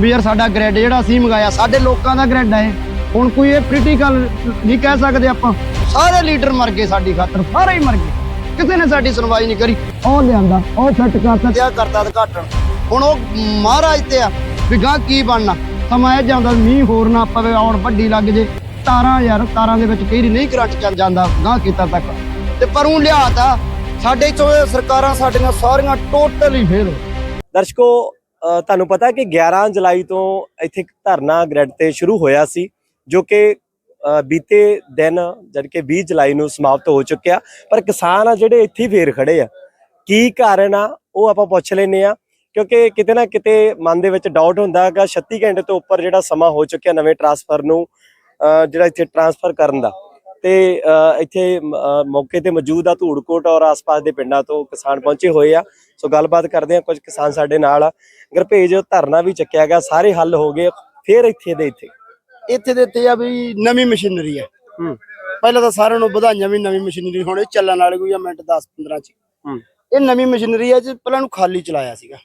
ਵੀ ਯਾਰ ਸਾਡਾ ਗ੍ਰਿਡ ਜਿਹੜਾ ਅਸੀਂ ਮੰਗਾਇਆ, ਸਾਡੇ ਲੋਕਾਂ ਦਾ ਗ੍ਰਿਡ ਹੈ ਹੁਣ ਕੋਈ ਇਹ ਕ੍ਰਿਟੀਕਲ ਨਹੀਂ ਕਹਿ ਸਕਦੇ ਆਪਾਂ। ਸਾਰੇ ਲੀਡਰ ਮਰ ਗਏ ਸਾਡੀ ਖਾਤਰ, ਸਾਰੇ ਹੀ ਮਰ ਗਏ। ਕਿਸੇ ਨੇ ਸਾਡੀ ਸੁਣਵਾਈ ਨਹੀਂ ਕਰੀ। ਉਹ ਲਿਆਂਦਾ, ਉਹ ਸੈੱਟ ਕਰਤਾ। ਤੇ ਆ ਕਰਤਾ ਉਦਘਾਟਨ। ਹੁਣ ਉਹ ਮਹਾਰਾਜ ਤੇ ਆ, ਵੀ ਗਾਂ ਕੀ ਬਣਨਾ? ਸਮਾਂ ਇਹ ਜਾਂਦਾ ਮੀਂਹ ਹੋਰ ਨਾ ਪਵੇ, ਆਉਣ ਵੱਡੀ ਲੱਗ ਜੇ। ਤਾਰਾਂ ਯਾਰ, ਤਾਰਾਂ ਦੇ ਵਿੱਚ ਕਈ ਨਹੀਂ ਕਰੰਟ ਚੱਲ ਜਾਂਦਾ ਗਾਂ ਕੀਤਾ ਤੱਕ। ਤੇ ਪਰੋਂ ਲਿਆਤਾ ਸਾਡੇ ਚੋਂ ਸਰਕਾਰਾਂ ਸਾਡੀਆਂ ਸਾਰੀਆਂ ਟੋਟਲੀ ਫੇਲ ਦਰਸ਼ਕੋ ਤੁਹਾਨੂੰ ਪਤਾ ਕਿ 11 ਜੁਲਾਈ ਤੋਂ ਇੱਥੇ ਇੱਕ ਧਰਨਾ ਗ੍ਰਿਡ ਤੇ ਸ਼ੁਰੂ ਹੋਇਆ ਸੀ ਜੋ ਕਿ ਬੀਤੇ ਦਿਨ ਜਦ ਕਿ 20 ਜੁਲਾਈ ਨੂੰ ਸਮਾਪਤ ਹੋ ਚੁੱਕਿਆ। ਪਰ ਕਿਸਾਨ ਆ ਜਿਹੜੇ ਇੱਥੇ ਫੇਰ ਖੜੇ ਆ। ਕੀ ਕਾਰਨ ਆ ਉਹ ਆਪਾਂ ਪੁੱਛ ਲੈਨੇ ਆ ਕਿਉਂਕਿ ਕਿਤੇ ਨਾ ਕਿਤੇ ਮਨ ਦੇ ਵਿੱਚ ਡਾਊਟ ਹੁੰਦਾ ਹੈਗਾ 36 ਘੰਟੇ ਤੋਂ ਉੱਪਰ ਜਿਹੜਾ ਸਮਾਂ ਹੋ ਚੁੱਕਿਆ ਨਵੇਂ ਟਰਾਂਸਫਰ ਨੂੰ ਅ, ਜਿਹੜਾ ਇੱਥੇ ਟ੍ਰਾਂਸਫਰ ਕਰਨ ਦਾ। ਤੇ ਅ, ਇੱਥੇ ਮੌਕੇ ਤੇ ਮੌਜੂਦ ਆ ਧੂੜਕੋਟ ਔਰ ਆਸ-ਪਾਸ ਦੇ ਪਿੰਡਾਂ ਤੋਂ ਕਿਸਾਨ ਪਹੁੰਚੇ ਹੋਏ ਆ। ਸੋ ਗੱਲਬਾਤ ਕਰਦੇ ਆ ਕੁਝ ਕਿਸਾਨ ਸਾਡੇ ਨਾਲ ਆ। ਗੁਰਭੇਜ ਧਰਨਾ ਵੀ ਚੱਕਿਆ ਗਿਆ ਸਾਰੇ ਹੱਲ ਹੋ ਗਏ ਫੇਰ ਇੱਥੇ ਦੇ ਇੱਥੇ। ਇੱਥੇ ਦੇ ਤੇ ਆ ਵੀ ਨਵੀਂ ਮਸ਼ੀਨਰੀ ਹੈ ਹੂੰ। ਪਹਿਲਾਂ ਤਾਂ ਸਾਰਿਆਂ ਨੂੰ ਵਧਾਈਆਂ ਵੀ ਨਵੀਂ ਮਸ਼ੀਨਰੀ ਹੁਣ ਇਹ ਚੱਲਣ ਵਾਲੀ ਕੋਈ ਆ ਮਿੰਟ 10 15 ਚ। ਹੂੰ। ਇਹ ਨਵੀਂ ਮਸ਼ੀਨਰੀ ਹੈ ਜੀ ਪਹਿਲਾਂ ਨੂੰ ਖਾਲੀ ਚਲਾਇਆ ਸੀਗਾ।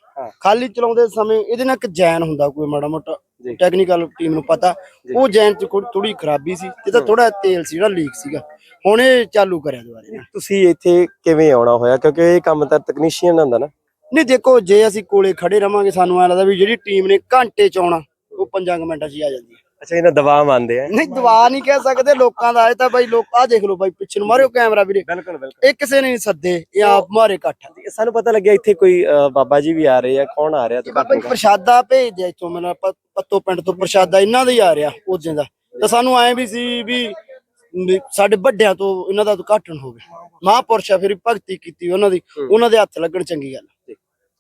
ਖਾਲੀ ਚਲਾਉਂਦੇ ਸਮੇਂ ਇਹਦੇ ਨਾਲ ਇੱਕ ਜੈਨ ਹੁੰਦਾ ਕੋਈ ਮਾੜਾ ਮੋਟਾ। ਟੈਕਨੀਕਲ ਟੀਮ ਨੂੰ ਪਤਾ। ਉਹ ਜੈਨ ਚ ਥੋੜੀ ਖਰਾਬੀ ਸੀ ਤੇ ਤਾਂ ਥੋੜਾ ਤੇਲ ਸੀ ਜਿਹੜਾ ਲੀਕ ਸੀਗਾ। ਹੁਣ ਇਹ ਚਾਲੂ ਕਰਿਆ ਦੁਬਾਰੇ ਤੁਸੀਂ ਇੱਥੇ ਕਿਵੇਂ ਆਉਣਾ ਹੋਇਆ? ਕਿਉਂਕਿ ਇਹ ਕੰਮ ਤਾਂ ਟੈਕਨੀਸ਼ੀਅਨ ਹੁੰਦਾ ਨਾ। ਨਹੀਂ ਦੇਖੋ ਜੇ ਅਸੀਂ ਕੋਲੇ ਖੜੇ ਰਵਾਂਗੇ ਸਾਨੂੰ ਐ ਲੱਗਦਾ ਵੀ ਜਿਹੜੀ ਟੀਮ ਨੇ ਘੰਟੇ ਚ ਆਉਣਾ ਉਹ 5 ਮਿੰਟਾਂ ਚ ਹੀ ਆ ਜਾਂਦੀ ਹੈ। ਅੱਛਾ ਇਹਨਾਂ ਦਬਾਅ ਮੰਨਦੇ ਆ। ਨਹੀਂ ਦਵਾ ਨਹੀਂ ਕਹਿ ਸਕਦੇ ਲੋਕਾਂ ਦਾ ਇਹ ਤਾਂ ਬਾਈ ਲੋਕ ਆ ਦੇਖ ਲਓ ਬਾਈ ਪਿੱਛੇ ਨੂੰ ਮਾਰਿਓ ਕੈਮਰਾ ਵੀਰੇ। ਬਿਲਕੁਲ ਬਿਲਕੁਲ। ਇਹ ਕਿਸੇ ਨੇ ਨਹੀਂ ਸੱਦੇ ਇਹ ਆਪ ਮਾਰੇ ਇਕੱਠ ਸਾਨੂੰ ਪਤਾ ਲੱਗਿਆ ਇੱਥੇ ਕੋਈ ਬਾਬਾ ਜੀ ਵੀ ਆ ਰਹੇ ਆ ਕੌਣ ਆ ਰਿਹਾ? ਬਾਬਾ ਜੀ ਪ੍ਰਸ਼ਾਦਾ ਭੇਜਦੇ ਆ ਇੱਥੋਂ ਮੈਨੂੰ ਪੱਤੋ ਪਿੰਡ ਤੋਂ ਪ੍ਰਸ਼ਾਦਾ ਇਹਨਾਂ ਦਾ ਹੀ ਆ ਰਿਹਾ ਉਦੋਂ ਦਾ। ਤਾਂ ਸਾਨੂੰ ਐ ਵੀ ਸੀ ਵੀ ਸਾਡੇ ਵੱਡਿਆਂ ਤੋਂ ਇਹਨਾਂ ਦਾ ਉਦਘਾਟਨ ਹੋਵੇ ਮਹਾਂਪੁਰਸ਼ ਫਿਰ ਭਗਤੀ ਕੀਤੀ ਉਹਨਾਂ ਦੀ। ਉਹਨਾਂ ਦੇ ਹੱਥ ਲੱਗਣ ਚੰਗੀ ਗੱਲ।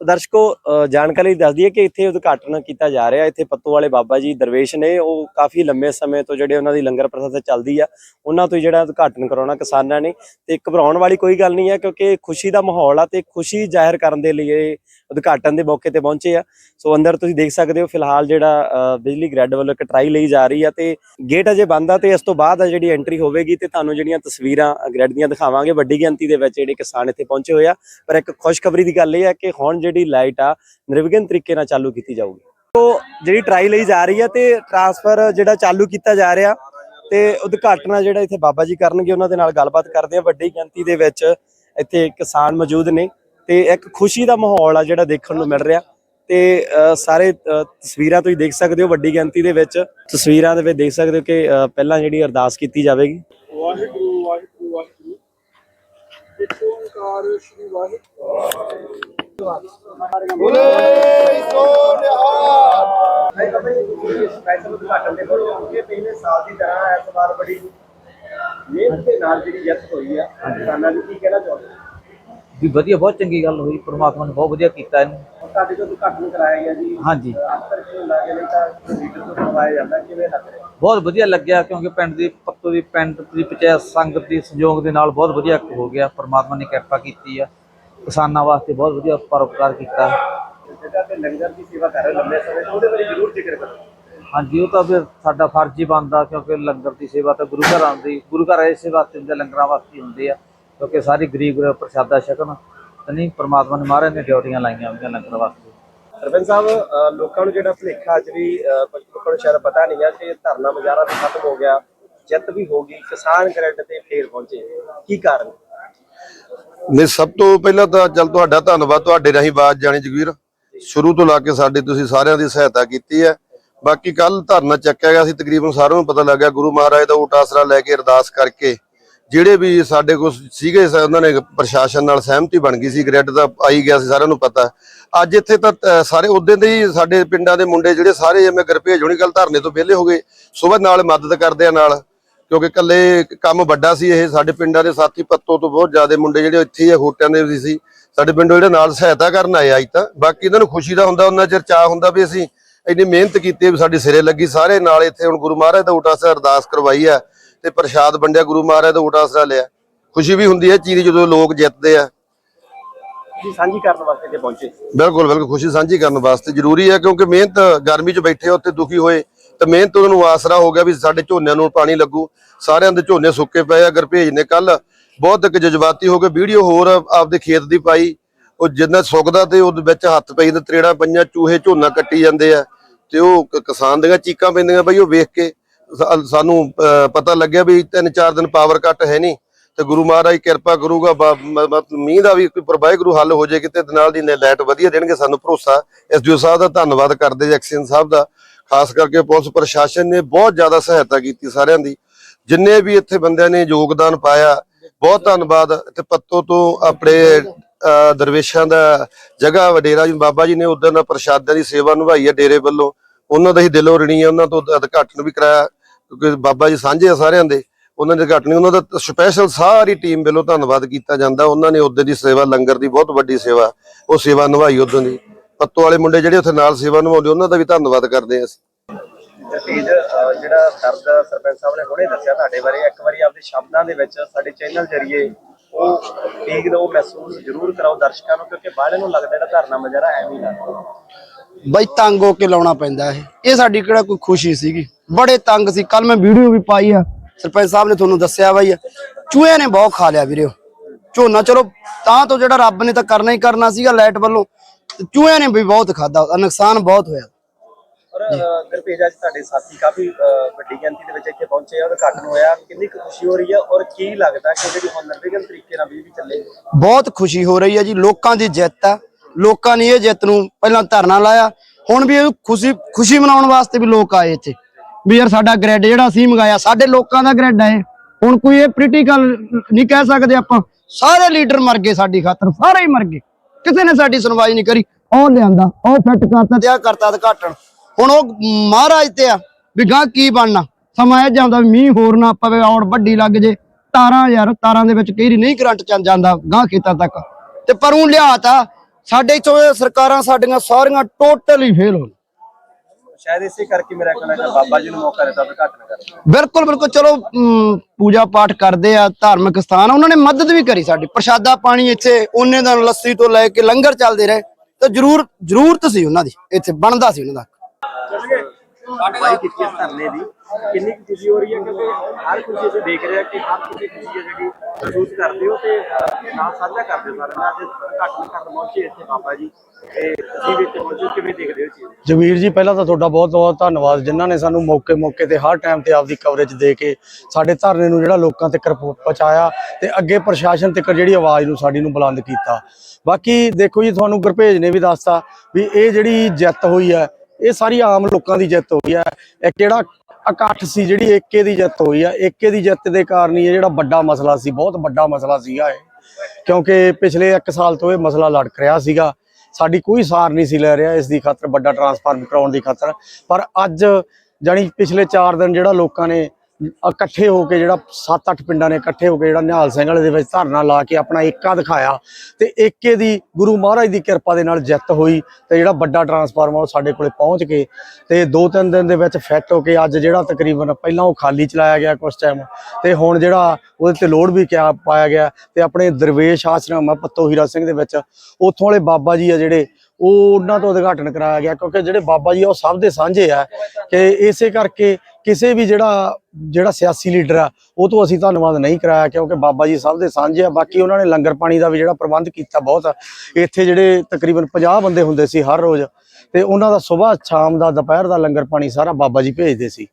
ਸੋ ਦਰਸ਼ਕੋ ਅ, ਜਾਣਕਾਰੀ ਦੱਸਦੀ ਹੈ ਕਿ ਇੱਥੇ ਉਦਘਾਟਨ ਕੀਤਾ ਜਾ ਰਿਹਾ। ਇੱਥੇ ਪੱਤੂ ਵਾਲੇ ਬਾਬਾ ਜੀ ਦਰਵੇਸ਼ ਨੇ ਉਹ ਕਾਫੀ ਲੰਮੇ ਸਮੇਂ ਤੋਂ ਜਿਹੜੇ ਉਹਨਾਂ ਦੀ ਲੰਗਰ ਪ੍ਰਥਾ ਚੱਲਦੀ ਆ ਉਹਨਾਂ ਤੋਂ ਹੀ ਜਿਹੜਾ ਉਦਘਾਟਨ ਕਰਾਉਣਾ ਕਿਸਾਨਾਂ ਨੇ। ਤੇ ਘਬਰਾਉਣ ਵਾਲੀ ਕੋਈ ਗੱਲ ਨਹੀਂ ਹੈ ਕਿਉਂਕਿ ਖੁਸ਼ੀ ਦਾ ਮਾਹੌਲ ਆ ਤੇ ਖੁਸ਼ੀ ਜ਼ਾਹਿਰ ਕਰਨ ਦੇ ਲਈ ਇਹ ਉਦਘਾਟਨ ਦੇ ਮੌਕੇ ਤੇ ਪਹੁੰਚੇ ਆ। ਸੋ ਅੰਦਰ ਤੁਸੀਂ ਦੇਖ ਸਕਦੇ ਹੋ ਫਿਲਹਾਲ ਜਿਹੜਾ ਅ, ਬਿਜਲੀ ਗ੍ਰਿਡ ਵੱਲੋਂ ਇੱਕ ਟਰਾਈ ਲਈ ਜਾ ਰਹੀ ਆ ਤੇ ਗੇਟ ਅਜੇ ਬੰਦ ਆ ਤੇ ਇਸ ਤੋਂ ਬਾਅਦ ਆ ਜਿਹੜੀ ਐਂਟਰੀ ਹੋਵੇਗੀ ਤੇ ਤੁਹਾਨੂੰ ਜਿਹੜੀਆਂ ਤਸਵੀਰਾਂ ਗ੍ਰੈਡ ਦੀਆਂ ਦਿਖਾਵਾਂਗੇ। ਵੱਡੀ ਗਿਣਤੀ ਦੇ ਵਿੱਚ ਜਿਹੜੇ ਕਿਸਾਨ ਇੱਥੇ ਪਹੁੰਚੇ ਹੋਏ ਆ। ਪਰ ਇੱਕ ਖੁਸ਼ਖਬਰੀ ਦੀ ਗੱਲ ਇਹ ਹੈ ਕਿ ਹੁਣ ਜਿਹੜੀ ਲਾਈਟ ਆ ਨਿਰਵਿਘਨ ਤਰੀਕੇ ਨਾਲ ਚਾਲੂ ਕੀਤੀ ਜਾਊਗੀ। ਸੋ ਜਿਹੜੀ ਟਰਾਈ ਲਈ ਜਾ ਰਹੀ ਆ ਤੇ ਟਰਾਂਸਫਰ ਜਿਹੜਾ ਚਾਲੂ ਕੀਤਾ ਜਾ ਰਿਹਾ ਤੇ ਉਦਘਾਟਨ ਆ ਜਿਹੜਾ ਇੱਥੇ ਬਾਬਾ ਜੀ ਕਰਨਗੇ ਉਹਨਾਂ ਦੇ ਨਾਲ ਗੱਲਬਾਤ ਕਰਦੇ ਆ। ਵੱਡੀ ਗਿਣਤੀ ਦੇ ਵਿੱਚ ਇੱਥੇ ਕਿਸਾਨ ਮੌਜੂਦ ਨੇ। ਤੇ ਇੱਕ ਖੁਸ਼ੀ ਦਾ ਮਾਹੌਲ ਆ ਜਿਹੜਾ ਦੇਖਣ ਨੂੰ ਮਿਲ ਰਿਹਾ। ਤੇ ਸਾਰੇ ਤਸਵੀਰਾਂ ਤੁਸੀਂ ਦੇਖ ਸਕਦੇ ਹੋ ਵੱਡੀ ਗਿਣਤੀ ਦੇ ਵਿੱਚ। ਤਸਵੀਰਾਂ ਦੇ ਵਿੱਚ ਦੇਖ ਸਕਦੇ ਹੋ ਕਿ ਪਹਿਲਾਂ ਜਿਹੜੀ ਅਰਦਾਸ ਕੀਤੀ ਜਾਵੇਗੀ। ਵਾਹਿਗੁਰੂ ਵਾਹਿਗੁਰੂ ਵਾਹਿਗੁਰੂ। ਇੱਕ ਓੰਕਾਰ ਸ਼੍ਰੀ ਵਾਹਿਗੁਰੂ। ਸਪੈਸ਼ਲ ਉਦਘਾਟਨ ਦੇ ਬੜੇ ਪਹਿਲੇ ਸਾਲ ਦੀ ਤਰ੍ਹਾਂ ਇਸ ਵਾਰ ਬੜੀ ਮਿਹਨਤ ਦੇ ਨਾਲ ਜਿਹੜੀ ਜਿੱਤ ਹੋਈ ਆ ਕਿਸਾਨਾਂ ਨੂੰ ਕੀ ਕਹਿਣਾ ਚਾਹੁੰਦੇ ਵੀ ਵਧੀਆ ਬਹੁਤ ਚੰਗੀ ਗੱਲ ਹੋਈ। ਪ੍ਰਮਾਤਮਾ ਨੇ ਬਹੁਤ ਵਧੀਆ ਕੀਤਾ ਇਹਨੂੰ। ਤੁਹਾਡੇ ਜੋ ਉਦਘਾਟਨ ਕਰਾਇਆ ਗਿਆ ਜੀ? ਹਾਂਜੀ। ਅਕਸਰ ਕਿਉਂ ਲੱਗੇ ਨਹੀਂ ਤਾਂ ਲੀਡਰ ਤੋਂ ਕਰਵਾਇਆ ਜਾਂਦਾ ਕਿਵੇਂ ਲੱਗ ਰਿਹਾ ਬਹੁਤ ਵਧੀਆ ਲੱਗਿਆ ਕਿਉਂਕਿ ਪਿੰਡ ਦੀ ਪੱਤੋ ਦੀ ਪਿੰਡ ਦੀ ਪੰਚਾਇਤ ਸੰਗਤ ਦੀ ਸਹਿਯੋਗ ਦੇ ਨਾਲ ਬਹੁਤ ਵਧੀਆ ਹੋ ਗਿਆ। ਪ੍ਰਮਾਤਮਾ ਨੇ ਕਿਰਪਾ ਕੀਤੀ ਆ। ਕਿਸਾਨਾਂ ਵਾਸਤੇ ਬਹੁਤ ਵਧੀਆ ਪਰਉਪਕਾਰ ਕੀਤਾ। ਜਗ੍ਹਾ ਤੇ ਲੰਗਰ ਦੀ ਸੇਵਾ ਕਰ ਰਹੇ ਲੰਬੇ ਸਮੇਂ ਤੋਂ ਉਹਦੇ ਬਾਰੇ ਜ਼ਰੂਰ ਜ਼ਿਕਰ ਕਰੋ। ਹਾਂਜੀ ਉਹ ਤਾਂ ਫਿਰ ਸਾਡਾ ਫਰਜ਼ ਹੀ ਬਣਦਾ ਕਿਉਂਕਿ ਲੰਗਰ ਦੀ ਸੇਵਾ ਤਾਂ ਗੁਰੂ ਘਰਾਂ ਦੀ ਗੁਰੂ ਘਰ ਇਸੇ ਵਾਸਤੇ ਹੁੰਦੇ ਲੰਗਰਾਂ ਵਾਸਤੇ ਹੁੰਦੇ ਆ। ਕਿਉਂਕਿ ਸਾਰੇ ਗਰੀਬ ਗੁਰਬ ਪ੍ਰਸ਼ਾਦਾ ਛਕਣ ਤੇ ਨਹੀਂ ਪ੍ਰਮਾਤਮਾ ਨੇ ਮਹਾਰਾਜ ਨੇ ਡਿਊਟੀਆਂ ਲਾਈਆਂ ਹੋਈਆਂ ਲੰਗਰ ਵਾਸਤੇ। ਸਰਪੰਚ ਸਾਹਿਬ ਅ, ਲੋਕਾਂ ਨੂੰ ਜਿਹੜਾ ਭੁਲੇਖਾ ਅੱਜ ਵੀ ਅ, ਕੁਝ ਲੋਕਾਂ ਨੂੰ ਸ਼ਾਇਦ ਪਤਾ ਨਹੀਂ ਆ ਕਿ ਧਰਨਾ ਮੁਜ਼ਾਹਰਾ ਵੀ ਖਤਮ ਹੋ ਗਿਆ ਜਿੱਤ ਵੀ ਹੋ ਗਈ ਕਿਸਾਨ ਗ੍ਰਿਡ ਤੇ ਫੇਰ ਪਹੁੰਚੇ। ਕੀ ਕਾਰਨ? ਨਹੀਂ ਸਭ ਤੋਂ ਪਹਿਲਾਂ ਤਾਂ ਚੱਲ ਤੁਹਾਡਾ ਧੰਨਵਾਦ ਤੁਹਾਡੇ ਰਾਹੀਂ ਆਵਾਜ਼ ਜਾਣੀ ਜਗਵੀਰ ਸ਼ੁਰੂ ਤੋਂ ਲਾ ਕੇ ਸਾਡੇ ਤੁਸੀਂ ਸਾਰਿਆਂ ਦੀ ਸਹਾਇਤਾ ਕੀਤੀ ਹੈ। ਬਾਕੀ ਕੱਲ ਧਰਨਾ ਚੱਕਿਆ ਗਿਆ ਸੀ ਤਕਰੀਬਨ ਸਾਰਿਆਂ ਨੂੰ ਪਤਾ ਲੱਗਾ ਗੁਰੂ ਮਹਾਰਾਜ ਦਾ ਓਟ ਆਸਰਾ ਲੈ ਕੇ ਅਰਦਾਸ ਕਰਕੇ। ਜਿਹੜੇ ਵੀ ਸਾਡੇ ਕੋਲ ਸੀਗੇ ਉਹਨਾਂ ਨੇ ਪ੍ਰਸ਼ਾਸਨ ਨਾਲ ਸਹਿਮਤੀ ਬਣ ਗਈ ਸੀ ਗ੍ਰਿਡ ਦਾ ਆਈ ਗਿਆ ਸੀ ਸਾਰਿਆਂ ਨੂੰ ਪਤਾ। ਅੱਜ ਇੱਥੇ ਤਾਂ ਸਾਰੇ ਉਦੋਂ ਦੇ ਹੀ ਸਾਡੇ ਪਿੰਡਾਂ ਦੇ ਮੁੰਡੇ ਜਿਹੜੇ ਸਾਰੇ ਜਿਵੇਂ ਗੁਰਭੇਜ ਹੋਣੀ ਕੱਲ ਧਰਨੇ ਤੋਂ ਵਿਹਲੇ ਹੋ ਗਏ ਸਵੇਰ ਨਾਲ ਮਦਦ ਕਰਦੇ ਆ ਨਾਲ ਕਿਉਂਕਿ ਇਕੱਲੇ ਕੰਮ ਵੱਡਾ ਸੀ ਇਹ ਸਾਡੇ ਪਿੰਡਾਂ ਦੇ ਸਾਥੀ ਪੱਤੋ ਤੋਂ ਬਹੁਤ ਜ਼ਿਆਦਾ ਮੁੰਡੇ ਜਿਹੜੇ ਇੱਥੇ ਹੀ ਆ, ਹੋਟਿਆਂ ਦੇ ਵੀ ਸੀ। ਸਾਡੇ ਪਿੰਡੋਂ ਜਿਹੜੇ ਨਾਲ ਸਹਾਇਤਾ ਕਰਨ ਆਏ ਅੱਜ ਤਾਂ ਬਾਕੀ ਇਹਨਾਂ ਨੂੰ ਖੁਸ਼ੀ ਦਾ ਹੁੰਦਾ ਉਹਨਾਂ ਚਿਰ ਚਾਹ ਹੁੰਦਾ ਵੀ ਅਸੀਂ ਇੰਨੀ ਮਿਹਨਤ ਕੀਤੀ ਵੀ ਸਾਡੀ ਸਿਰੇ ਲੱਗੀ ਸਾਰੇ ਨਾਲ ਇੱਥੇ ਹੁਣ ਗੁਰੂ ਮਹਾਰਾਜ ਦਾ ਊਟ ਆਸਰਾ ਅਰਦਾਸ ਕਰਵਾਈ ਆ। ਤੇ ਪ੍ਰਸ਼ਾਦ ਵੰਡਿਆ ਗੁਰੂ ਮਹਾਰਾਜ ਦਾ ਊਟ ਆਸਰਾ ਲਿਆ। ਖੁਸ਼ੀ ਵੀ ਹੁੰਦੀ ਹੈ ਚੀਜ਼ ਜਦੋਂ ਲੋਕ ਜਿੱਤਦੇ ਆ। ਜੀ ਸਾਂਝੀ ਕਰਨ ਵਾਸਤੇ ਤੇ ਪਹੁੰਚੇ। ਬਿਲਕੁਲ ਬਿਲਕੁਲ ਖੁਸ਼ੀ ਸਾਂਝੀ ਕਰਨ ਵਾਸਤੇ ਜ਼ਰੂਰੀ ਹੈ ਕਿਉਂਕਿ ਮਿਹਨਤ ਗਰਮੀ 'ਚ ਬੈਠੇ ਉੱਥੇ ਦੁਖੀ ਹੋਏ ਤੇ ਮਿਹਨਤ ਉਹਨਾਂ ਨੂੰ ਆਸਰਾ ਹੋ ਗਿਆ ਵੀ ਸਾਡੇ ਝੋਨਿਆਂ ਨੂੰ ਪਾਣੀ ਲੱਗੂ। ਸਾਰਿਆਂ ਦੇ ਝੋਨੇ ਸੁੱਕੇ ਪਏ ਆ ਗੁਰਭੇਜ ਨੇ ਕੱਲ ਬਹੁਤ ਇੱਕ ਜਜ਼ਬਾਤੀ ਹੋ ਕੇ ਵੀਡੀਓ ਹੋਰ ਆਪਦੇ ਖੇਤ ਦੀ ਪਾਈ। ਉਹ ਜਿੰਨਾ ਸੁੱਕਦਾ ਤੇ ਉਹਦੇ ਵਿੱਚ ਹੱਥ ਪਈ ਤੇ ਤਰੇੜਾ ਪਈਆਂ ਚੂਹੇ ਝੋਨਾ ਕੱਟੀ ਜਾਂਦੇ ਆ। ਤੇ ਉਹ ਕਿਸਾਨ ਦੀਆਂ ਚੀਕਾਂ ਪੈਂਦੀਆਂ ਬਈ ਉਹ ਵੇਖ ਕੇ। ਸਾਨੂੰ ਅਹ, ਪਤਾ ਲੱਗਿਆ ਵੀ ਤਿੰਨ ਚਾਰ ਦਿਨ ਪਾਵਰ ਕੱਟ ਹੈ ਨਹੀਂ ਤੇ ਗੁਰੂ ਮਹਾਰਾਜ ਕਿਰਪਾ ਕਰੂਗਾ ਮੀਂਹ ਦਾ ਵੀ ਕੋਈ ਪ੍ਰਵਾਹ ਗੁਰੂ ਹੱਲ ਹੋ ਜਾਏ ਕਿਤੇ ਤੇ ਨਾਲ ਦੀ ਲਾਈਟ ਵਧੀਆ ਦੇਣਗੇ ਸਾਨੂੰ ਭਰੋਸਾ। ਐਸਡੀਓ ਸਾਹਿਬ ਦਾ ਧੰਨਵਾਦ ਕਰਦੇ ਜੀ ਸਾਹਿਬ ਦਾ ਖਾਸ ਕਰਕੇ ਪੁਲਿਸ ਪ੍ਰਸ਼ਾਸਨ ਨੇ ਬਹੁਤ ਜ਼ਿਆਦਾ ਸਹਾਇਤਾ ਕੀਤੀ ਸਾਰਿਆਂ ਦੀ। ਜਿੰਨੇ ਵੀ ਇੱਥੇ ਬੰਦਿਆਂ ਨੇ ਯੋਗਦਾਨ ਪਾਇਆ ਬਹੁਤ ਧੰਨਵਾਦ। ਤੇ ਪੱਤੋ ਤੋਂ ਆਪਣੇ ਅਹ, ਦਰਵੇਸ਼ਾਂ ਦਾ ਜਗ੍ਹਾ ਵਡੇਰਾ ਜੀ ਬਾਬਾ ਜੀ ਨੇ ਉਦੋਂ ਦਾ ਪ੍ਰਸ਼ਾਦਾਂ ਦੀ ਸੇਵਾ ਨਿਭਾਈ ਹੈ ਡੇਰੇ ਵੱਲੋਂ। ਉਹਨਾਂ ਦਾ ਹੀ ਦਿਲੋਂ ਰਣੀ ਹੈ ਉਹਨਾਂ ਤੋਂ ਉਦਘਾਟਨ ਵੀ ਕਰਾਇਆ। ਕਿਉਂਕਿ ਬਾਬਾ ਜੀ ਸਾਂਝੇ ਆ ਸਾਰਿਆਂ ਦੇ ਉਹਨਾਂ ਦੇ ਉਦਘਾਟਨ ਉਹਨਾਂ ਦਾ ਸਪੈਸ਼ਲ ਸਾਰੀ ਟੀਮ ਵੱਲੋਂ ਧੰਨਵਾਦ ਕੀਤਾ ਜਾਂਦਾ। ਉਹਨਾਂ ਨੇ ਉਦੋਂ ਦੀ ਸੇਵਾ ਲੰਗਰ ਦੀ ਬਹੁਤ ਵੱਡੀ ਸੇਵਾ ਉਹ ਸੇਵਾ ਨਿਭਾਈ ਉਦੋਂ ਦੀ। ਪੱਤੋ ਵਾਲੇ ਮੁੰਡੇ ਜਿਹੜੇ ਉੱਥੇ ਨਾਲ ਸੇਵਾ ਨਿਭਾਉਂਦੇ ਉਹਨਾਂ ਦਾ ਵੀ ਧੰਨਵਾਦ ਕਰਦੇ ਹਾਂ ਅਸੀਂ। ਤੇਜ ਜਿਹੜਾ ਦਰਦ ਸਰਪੰਚ ਸਾਹਿਬ ਨੇ ਹੁਣੇ ਦੱਸਿਆ ਤੁਹਾਡੇ ਬਾਰੇ ਇੱਕ ਵਾਰੀ ਆਪਦੇ ਸ਼ਬਦਾਂ ਦੇ ਵਿੱਚ ਸਾਡੇ ਚੈਨਲ ਜਰੀਏ ਉਹ ਠੀਕ ਉਹ ਮਹਿਸੂਸ ਜ਼ਰੂਰ ਕਰਾਓ ਦਰਸ਼ਕਾਂ ਨੂੰ ਕਿਉਂਕਿ ਬਾਹਲੇ ਨੂੰ ਲੱਗਦਾ ਜਿਹੜਾ ਧਰਨਾ ਮਜਰਾ ਐਵੇਂ ਹੀ ਲੱਗਦਾ। ਬਈ ਤੰਗ ਹੋ ਕੇ ਲਾਉਣਾ ਪੈਂਦਾ ਇਹ। ਇਹ ਸਾਡੀ ਕਿਹੜਾ ਕੋਈ ਖੁਸ਼ੀ ਸੀਗੀ? ਬੜੇ ਤੰਗ ਸੀ। ਕੱਲ ਮੈਂ ਵੀਡੀਓ ਵੀ ਪਾਈ ਆ। ਸਰਪੰਚ ਸਾਹਿਬ ਨੇ ਤੁਹਾਨੂੰ ਦੱਸਿਆ ਬਾਈ ਚੂਹੇ ਨੇ ਬਹੁਤ ਖਾ ਲਿਆ ਵੀਰੇ ਝੋਨਾ ਚਲੋ ਤਾਂ ਤੋਂ ਜਿਹੜਾ ਰੱਬ ਨੇ ਤਾਂ ਕਰਨਾ ਹੀ ਕਰਨਾ ਸੀਗਾ ਲਾਈਟ ਵੱਲੋਂ। ਚੂਹਿਆਂ ਨੇ ਵੀ ਬਹੁਤ ਖਾਦਾ ਨੁਕਸਾਨ ਬਹੁਤ ਹੋਇਆ। ਔਰ ਗਰਪੇਜਾ ਜੀ ਤੁਹਾਡੇ ਸਾਥੀ ਕਾਫੀ ਅਹ, ਵੱਡੀ ਗਿਣਤੀ ਦੇ ਵਿੱਚ ਇੱਥੇ ਪਹੁੰਚੇ ਆ ਉਦਘਾਟਨ ਹੋਇਆ। ਕਿੰਨੀ ਕੁ ਖੁਸ਼ੀ ਹੋ ਰਹੀ ਹੈ ਔਰ ਕੀ ਲੱਗਦਾ ਕਿ ਜਿਹੜੀ ਹੁਣ ਨਿਰਵਿਘਨ ਤਰੀਕੇ ਨਾਲ ਵੀ ਵੀ ਚੱਲੇ? ਬਹੁਤ ਖੁਸ਼ੀ ਹੋ ਰਹੀ ਹੈ ਜੀ। ਲੋਕਾਂ ਦੀ ਜਿੱਤ ਆ। ਲੋਕਾਂ ਨੇ ਇਹ ਜਿੱਤ ਨੂੰ ਪਹਿਲਾਂ ਧਰਨਾ ਲਾਇਆ। ਹੁਣ ਵੀ ਇਹ ਖੁਸ਼ੀ ਖੁਸ਼ੀ ਮਨਾਉਣ ਵਾਸਤੇ ਵੀ ਲੋਕ ਆਏ ਇੱਥੇ। ਵੀ ਯਾਰ ਸਾਡਾ ਗ੍ਰਿਡ ਜਿਹੜਾ ਅਸੀਂ ਮੰਗਾਇਆ, ਸਾਡੇ ਲੋਕਾਂ ਦਾ ਗ੍ਰਿਡ ਹੈ ਹੁਣ ਕੋਈ ਇਹ ਪੋਲੀਟੀਕਲ ਨਹੀਂ ਕਹਿ ਸਕਦੇ ਆਪਾਂ। ਸਾਰੇ ਲੀਡਰ ਮਰ ਗਏ ਸਾਡੀ ਖਾਤਰ, ਸਾਰੇ ਹੀ ਮਰ ਗਏ। ਕਿਸੇ ਨੇ ਸਾਡੀ ਸੁਣਵਾਈ ਨਹੀਂ ਕਰੀ। ਉਹ ਲਿਆਂਦਾ, ਉਹ ਫਿੱਟ ਕਰਤਾ ਤੇ ਆ ਕਰਤਾ ਉਦਘਾਟਨ। ਹੁਣ ਉਹ ਮਹਾਰਾਜ ਤੇ ਆ ਵੀ ਗਾਂ ਕੀ ਬਣਨਾ? ਸਮਾਂ ਇਹ ਜਾਂਦਾ ਵੀ ਮੀਂਹ ਹੋਰ ਨਾ ਪਵੇ, ਔੜ ਵੱਡੀ ਲੱਗ ਜੇ। ਤਾਰਾਂ ਯਾਰ, ਤਾਰਾਂ ਦੇ ਵਿੱਚ ਕਈ ਨਹੀਂ ਕਰੰਟ ਚੱਲ ਜਾਂਦਾ ਗਾਂ ਖੇਤਾਂ ਤੱਕ। ਤੇ ਪਰ ਉਹ ਲਿਆਤਾ, ਸਾਡੇ ਤੋਂ ਸਰਕਾਰਾਂ ਸਾਡੀਆਂ ਸਾਰੀਆਂ ਟੋਟਲੀ ਫੇਲ ਹੋ ਸ਼ਾਇਦ ਇਸੇ ਕਰਕੇ ਮੇਰਾ ਕਹਿਣਾ ਹੈ ਬਾਬਾ ਜੀ ਨੂੰ ਮੌਕਾ ਦਿੱਤਾ ਉਦਘਾਟਨ ਕਰਨ ਦਾ। ਬਿਲਕੁਲ ਬਿਲਕੁਲ। ਚਲੋ ਅਮ, ਪੂਜਾ ਪਾਠ ਕਰਦੇ ਆ ਧਾਰਮਿਕ ਸਥਾਨ ਆ, ਉਹਨਾਂ ਨੇ ਮਦਦ ਵੀ ਕਰੀ ਸਾਡੀ। ਪ੍ਰਸ਼ਾਦਾ ਪਾਣੀ ਇੱਥੇ ਉਹਨੇ ਦਾ ਲੱਸੀ ਤੋਂ ਲੈ ਕੇ ਲੰਗਰ ਚੱਲਦੇ ਰਹੇ। ਤੇ ਜ਼ਰੂਰ ਜ਼ਰੂਰਤ ਸੀ ਉਹਨਾਂ ਦੀ ਇੱਥੇ ਬਣਦਾ ਸੀ ਉਹਨਾਂ ਦਾ। ਭਾਈ ਕੀਤੀ ਇਸ ਧਰਨੇ ਦੀ? ਕਿੰਨੀ ਕੁ ਖੁਸ਼ੀ ਹੋ ਰਹੀ ਹੈ? ਕਿਉਂਕਿ ਹਰ ਖੁਸ਼ੀ ਅਸੀਂ ਦੇਖ ਰਹੇ ਹਾਂ ਕਿ ਹਰ ਖੁਸ਼ੀ ਖੁਸ਼ੀ ਹੈ ਜਿਹੜੀ ਮਹਿਸੂਸ ਕਰਦੇ ਹੋ ਤੇ ਨਾਲ ਸਾਂਝਾ ਕਰਦੇ ਹੋ ਸਾਰੇ ਨਾਲ। ਅੱਜ ਉਦਘਾਟਨ ਕਰਨ ਪਹੁੰਚੇ ਇੱਥੇ ਬਾਬਾ ਜੀ। ਤੇ ਤੁਸੀਂ ਵੀ ਇੱਥੇ ਪਹੁੰਚੇ ਕਿਵੇਂ ਦੇਖਦੇ ਹੋ ਚੀਜ਼? ਜਮੀਰ ਜੀ ਪਹਿਲਾਂ ਤਾਂ ਤੁਹਾਡਾ ਬਹੁਤ ਬਹੁਤ ਧੰਨਵਾਦ। ਜਿਨ੍ਹਾਂ ਨੇ ਸਾਨੂੰ ਮੌਕੇ ਮੌਕੇ ਤੇ ਹਰ ਟਾਈਮ ਤੇ ਆਪਦੀ ਕਵਰੇਜ ਦੇ ਕੇ ਸਾਡੇ ਧਰਨੇ ਨੂੰ ਜਿਹੜਾ ਲੋਕਾਂ ਤੱਕ ਪਹੁੰਚਾਇਆ ਤੇ ਅੱਗੇ ਪ੍ਰਸ਼ਾਸਨ ਤੱਕ ਜਿਹੜੀ ਆਵਾਜ਼ ਨੂੰ ਸਾਡੀ ਨੂੰ ਬੁਲੰਦ ਕੀਤਾ। ਬਾਕੀ ਦੇਖੋ ਜੀ ਤੁਹਾਨੂੰ ਗੁਰਭੇਜ ਨੇ ਵੀ ਦੱਸਤਾ ਵੀ ਇਹ ਜਿਹੜੀ ਜਿੱਤ ਹੋਈ ਹੈ ਇਹ ਸਾਰੀ ਆਮ ਲੋਕਾਂ ਦੀ ਜਿੱਤ ਹੋਈ ਹੈ ਇੱਕ ਜਿਹੜਾ ਇਕੱਠ ਸੀ ਜਿਹੜੀ ਏਕੇ ਦੀ ਜਿੱਤ ਹੋਈ ਹੈ ਏਕੇ ਦੀ ਜਿੱਤ ਦੇ ਕਾਰਨ ਹੀ ਇਹ ਜਿਹੜਾ ਵੱਡਾ ਮਸਲਾ ਸੀ, ਬਹੁਤ ਵੱਡਾ ਮਸਲਾ ਸੀਗਾ ਇਹ। ਕਿਉਂਕਿ ਪਿਛਲੇ 1 ਸਾਲ ਤੋਂ ਇਹ ਮਸਲਾ ਲੜਕ ਰਿਹਾ ਸੀਗਾ। ਸਾਡੀ ਕੋਈ ਸਾਰ ਨਹੀਂ ਸੀ ਲੈ ਰਿਹਾ ਇਸ ਦੀ ਖਾਤਰ, ਵੱਡਾ ਟਰਾਂਸਫਾਰਮ ਕਰਾਉਣ ਦੀ ਖਾਤਰ। ਪਰ ਅੱਜ ਜਾਨੀ ਪਿਛਲੇ 4 ਦਿਨ ਜਿਹੜਾ ਲੋਕਾਂ ਨੇ ਇਕੱਠੇ ਹੋ ਕੇ ਜਿਹੜਾ 7-8 ਪਿੰਡਾਂ ਨੇ ਇਕੱਠੇ ਹੋ ਕੇ ਜਿਹੜਾ ਨਿਹਾਲ ਸਿੰਘ ਵਾਲੇ ਦੇ ਵਿੱਚ ਧਰਨਾ ਲਾ ਕੇ ਆਪਣਾ ਏਕਾ ਦਿਖਾਇਆ ਤੇ ਏਕੇ ਦੀ ਗੁਰੂ ਮਹਾਰਾਜ ਦੀ ਕਿਰਪਾ ਦੇ ਨਾਲ ਜਿੱਤ ਹੋਈ ਤੇ ਜਿਹੜਾ ਵੱਡਾ ਟਰਾਂਸਫਾਰਮਰ ਉਹ ਸਾਡੇ ਕੋਲੇ ਪਹੁੰਚ ਕੇ ਤੇ 2-3 ਦਿਨ ਦੇ ਵਿੱਚ ਫਿੱਟ ਹੋ ਕੇ ਅੱਜ ਜਿਹੜਾ ਤਕਰੀਬਨ ਪਹਿਲਾਂ ਉਹ ਖਾਲੀ ਚਲਾਇਆ ਗਿਆ ਕੁਝ ਟਾਈਮ ਤੇ ਹੁਣ ਜਿਹੜਾ ਉਹਦੇ ਤੇ ਲੋਡ ਵੀ ਕਿਆ ਪਾਇਆ ਗਿਆ ਤੇ ਆਪਣੇ ਦਰਵੇਸ਼ ਆਸ਼ਰਮ ਆ, ਪੱਤੋ ਹੀਰਾ ਸਿੰਘ ਦੇ ਵਿੱਚ, ਉੱਥੋਂ ਵਾਲੇ ਬਾਬਾ ਜੀ ਆ ਜਿਹੜੇ ਉਹ ਉਹਨਾਂ ਤੋਂ ਉਦਘਾਟਨ ਕਰਾਇਆ ਗਿਆ, ਕਿਉਂਕਿ ਜਿਹੜੇ ਬਾਬਾ ਜੀ ਆ, ਉਹ ਸਭ ਦੇ ਸਾਂਝੇ ਆ। ਕਿ ਇਸੇ ਕਰਕੇ ਕਿਸੇ ਵੀ ਜਿਹੜਾ ਜਿਹੜਾ ਸਿਆਸੀ ਲੀਡਰ ਆ, ਉਹ ਤੋਂ ਅਸੀਂ ਧੰਨਵਾਦ ਨਹੀਂ ਕਰਾਇਆ, ਕਿਉਂਕਿ ਬਾਬਾ ਜੀ ਸਭ ਦੇ ਸਾਂਝੇ ਆ। ਬਾਕੀ ਉਹਨਾਂ ਨੇ ਲੰਗਰ ਪਾਣੀ ਦਾ ਵੀ ਜਿਹੜਾ ਪ੍ਰਬੰਧ ਕੀਤਾ ਬਹੁਤ ਇੱਥੇ ਜਿਹੜੇ ਤਕਰੀਬਨ 50 ਬੰਦੇ ਹੁੰਦੇ ਸੀ ਹਰ ਰੋਜ਼, ਤੇ ਉਹਨਾਂ ਦਾ ਸਵੇਰ ਸ਼ਾਮ ਦਾ, ਦੁਪਹਿਰ ਦਾ ਲੰਗਰ ਪਾਣੀ ਸਾਰਾ ਬਾਬਾ ਜੀ ਭੇਜਦੇ ਸੀ।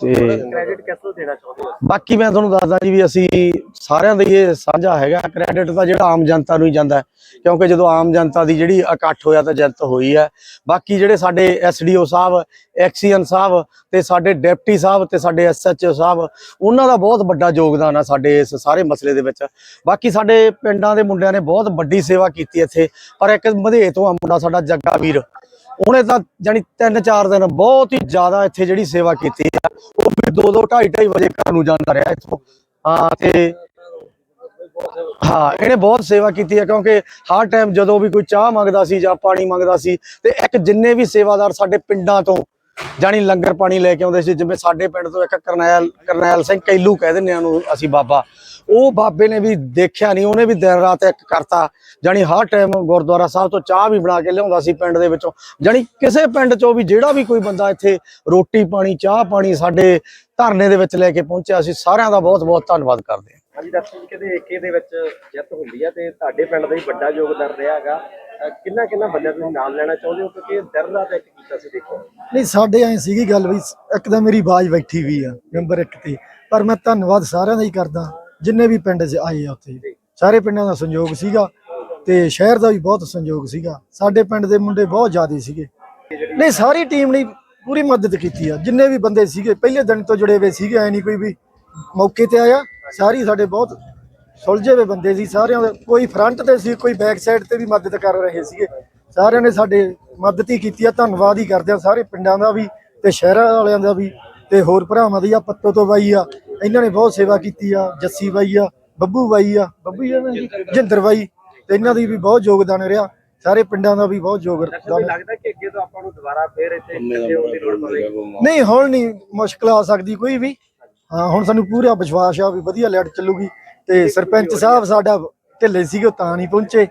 ਤੇ ਕ੍ਰੈਡਿਟ ਨੂੰ ਦੇਣਾ ਚਾਹੁੰਦੇ ਹੋ? ਬਾਕੀ ਮੈਂ ਤੁਹਾਨੂੰ ਦੱਸਦਾ ਜੀ ਵੀ ਅਸੀਂ ਸਾਰਿਆਂ ਦਾ ਇਹ ਸਾਂਝਾ ਹੈਗਾ ਕ੍ਰੈਡਿਟ ਤਾਂ ਜਿਹੜਾ ਆਮ ਜਨਤਾ ਨੂੰ ਹੀ ਜਾਂਦਾ। ਕਿਉਂਕਿ ਜਦੋਂ ਆਮ ਜਨਤਾ ਦੀ ਜਿਹੜੀ ਇਕੱਠ ਹੋਇਆ ਤਾਂ ਜਿੱਤ ਹੋਈ ਹੈ। ਬਾਕੀ ਜਿਹੜੇ ਸਾਡੇ ਐਸਡੀਓ ਸਾਹਿਬ ਐਕਸੀਅਨ ਸਾਹਿਬ ਤੇ ਸਾਡੇ ਡਿਪਟੀ ਸਾਹਿਬ ਤੇ ਸਾਡੇ ਐਸਐਚਓ ਸਾਹਿਬ ਉਹਨਾਂ ਦਾ ਬਹੁਤ ਵੱਡਾ ਯੋਗਦਾਨ ਆ ਸਾਡੇ ਇਸ ਸਾਰੇ ਮਸਲੇ ਦੇ ਵਿੱਚ। ਬਾਕੀ ਸਾਡੇ ਪਿੰਡਾਂ ਦੇ ਮੁੰਡਿਆਂ ਨੇ ਬਹੁਤ ਵੱਡੀ ਸੇਵਾ ਕੀਤੀ ਇੱਥੇ ਪਰ ਇੱਕ ਮਧੇ ਤੋਂ ਆ ਮੁੰਡਾ ਸਾਡਾ ਜੱਗਾ ਵੀਰ। ਉਹਨੇ ਤਾਂ ਜਾਨੀ 3-4 ਦਿਨ ਬਹੁਤ ਹੀ ਜ਼ਿਆਦਾ ਇੱਥੇ ਜਿਹੜੀ ਸੇਵਾ ਕੀਤੀ ਆ। ਉਹ ਵੀ 2-2 2:30 ਵਜੇ ਘਰ ਨੂੰ ਜਾਂਦਾ ਰਿਹਾ ਇੱਥੋਂ। ਹਾਂ, ਤੇ ਹਾਂ, ਇਹਨੇ ਬਹੁਤ ਸੇਵਾ ਕੀਤੀ ਹੈ ਕਿਉਂਕਿ ਹਰ ਟਾਈਮ ਜਦੋਂ ਵੀ ਕੋਈ ਚਾਹ ਮੰਗਦਾ ਸੀ ਜਾਂ ਪਾਣੀ ਮੰਗਦਾ ਸੀ, ਤੇ ਇੱਕ ਜਿੰਨੇ ਵੀ ਸੇਵਾਦਾਰ ਸਾਡੇ ਪਿੰਡਾਂ ਤੋਂ ਜਾਨੀ ਲੰਗਰ ਪਾਣੀ ਲੈ ਕੇ ਆਉਂਦੇ ਸੀ, ਜਿਵੇਂ ਸਾਡੇ ਪਿੰਡ ਤੋਂ ਇੱਕ ਕਰਨੈਲ ਕਰਨੈਲ ਸਿੰਘ ਕੈਲੂ ਕਹਿ ਦਿੰਦੇ ਆ ਉਹਨੂੰ ਅਸੀਂ ਬਾਬਾ। ਉਹ ਬਾਬੇ ਨੇ ਵੀ ਦੇਖਿਆ ਨਹੀਂ ਉਹਨੇ ਵੀ ਦਿਨ ਰਾਤ ਇੱਕ ਕਰਤਾ। ਜਾਨੀ ਹਰ ਟਾਈਮ ਗੁਰਦੁਆਰਾ ਸਾਹਿਬ ਤੋਂ ਚਾਹ ਵੀ ਬਣਾ ਕੇ ਲਿਆਉਂਦਾ ਸੀ ਪਿੰਡ ਦੇ ਵਿੱਚੋਂ। ਜਾਨੀ ਕਿਸੇ ਪਿੰਡ ਚੋਂ ਵੀ ਜਿਹੜਾ ਵੀ ਕੋਈ ਬੰਦਾ ਇੱਥੇ ਰੋਟੀ ਪਾਣੀ ਚਾਹ ਪਾਣੀ ਸਾਡੇ ਧਰਨੇ ਦੇ ਵਿੱਚ ਲੈ ਕੇ ਪਹੁੰਚਿਆ ਅਸੀਂ ਸਾਰਿਆਂ ਦਾ ਬਹੁਤ ਬਹੁਤ ਧੰਨਵਾਦ ਕਰਦੇ ਹਾਂ। ਹਾਂਜੀ ਦਰਸ਼ਨ ਜੀ ਕਹਿੰਦੇ ਏਕੇ ਦੇ ਵਿੱਚ ਜਿੱਤ ਹੁੰਦੀ ਹੈ ਤੇ ਤੁਹਾਡੇ ਪਿੰਡ ਦਾ ਹੀ ਵੱਡਾ ਯੋਗਦਾਨ ਰਿਹਾ ਹੈਗਾ। ਕਿੰਨਾ ਕਿੰਨਾ ਬੰਦਾ ਤੁਸੀਂ ਨਾਮ ਲੈਣਾ ਚਾਹੁੰਦੇ ਹੋ? ਕਿਉਂਕਿ ਦਿਨ ਰਾਤ ਇੱਕ ਕੀਤਾ ਸੀ ਦੇਖੋ। ਨਹੀਂ ਸਾਡੇ ਐ ਸੀਗੀ ਗੱਲ ਵੀ ਇੱਕ ਤਾਂ ਮੇਰੀ ਆਵਾਜ਼ ਬੈਠੀ ਵੀ ਆ ਨੰਬਰ ਇੱਕ ਤੇ। ਪਰ ਮੈਂ ਧੰਨਵਾਦ ਸਾਰਿਆਂ ਦਾ ਹੀ ਕਰਦਾ। ਜਿੰਨੇ ਵੀ ਪਿੰਡ 'ਚ ਆਏ ਆ ਉੱਥੇ, ਸਾਰੇ ਪਿੰਡਾਂ ਦਾ ਸੰਯੋਗ ਸੀਗਾ ਤੇ ਸ਼ਹਿਰ ਦਾ ਵੀ ਬਹੁਤ ਸੰਯੋਗ ਸੀਗਾ। ਸਾਡੇ ਪਿੰਡ ਦੇ ਮੁੰਡੇ ਬਹੁਤ ਜ਼ਿਆਦੇ ਸੀਗੇ। ਨਹੀਂ, ਸਾਰੀ ਟੀਮ ਨੇ ਪੂਰੀ ਮਦਦ ਕੀਤੀ ਆ। ਜਿੰਨੇ ਵੀ ਬੰਦੇ ਸੀਗੇ, ਪਹਿਲੇ ਦਿਨ ਤੋਂ ਜੁੜੇ ਹੋਏ ਸੀਗੇ, ਐ ਨਹੀਂ ਕੋਈ ਵੀ ਮੌਕੇ ਤੇ ਆਇਆ। ਸਾਰੀ ਸਾਡੇ ਬਹੁਤ ਸੁਲਝੇ ਹੋਏ ਬੰਦੇ ਸੀ। ਸਾਰਿਆਂ ਦੇ ਕੋਈ ਫਰੰਟ ਤੇ ਸੀ, ਕੋਈ ਬੈਕ ਸਾਈਡ ਤੇ ਵੀ ਮਦਦ ਕਰ ਰਹੇ ਸੀਗੇ। ਸਾਰਿਆਂ ਨੇ ਸਾਡੇ ਮਦਦ ਹੀ ਕੀਤੀ ਆ। ਧੰਨਵਾਦ ਹੀ ਕਰਦੇ ਆ ਸਾਰੇ ਪਿੰਡਾਂ ਦਾ ਵੀ ਤੇ ਸ਼ਹਿਰਾਂ ਵਾਲਿਆਂ ਦਾ ਵੀ ਤੇ ਹੋਰ ਭਰਾਵਾਂ ਦੀ ਆ, ਪੱਤੋ ਤੋਂ ਬਾਈ ਆ। ਇਹਨਾਂ ਨੇ ਬਹੁਤ ਸੇਵਾ ਕੀਤੀ ਆ ਜੱਸੀ ਬਾਈ ਆ ਬੱਬੂ ਬਾਈ ਆ ਬੱਬੂ ਜੀ? ਜਿੰਦਰ ਬਾਈ ਤੇ ਇਹਨਾਂ ਦੀ ਵੀ ਬਹੁਤ ਯੋਗਦਾਨ ਰਿਹਾ ਸਾਰੇ ਪਿੰਡਾਂ ਦਾ ਵੀ ਬਹੁਤ ਯੋਗਦਾਨ ਲੱਗਦਾ ਕਿ ਅੱਗੇ ਤੋਂ ਆਪਾਂ ਨੂੰ ਦੁਬਾਰਾ ਫੇਰ ਇੱਥੇ ਇਕੱਠੇ ਹੋਣ ਦੀ ਲੋੜ ਪਵੇਗੀ ਨਹੀਂ ਹੁਣ ਨਹੀਂ ਮੁਸ਼ਕਲ ਆ ਸਕਦੀ ਕੋਈ ਵੀ। ਹਾਂ ਹੁਣ ਸਾਨੂੰ ਪੂਰਾ ਵਿਸ਼ਵਾਸ ਆ ਵੀ ਵਧੀਆ ਲਾਈਟ ਚੱਲੂਗੀ ਤੇ ਸਰਪੰਚ ਸਾਹਿਬ ਸਾਡਾ ਢਿੱਲੇ ਸੀਗੇ ਉਹ ਤਾਂ ਨਹੀਂ ਪਹੁੰਚੇ।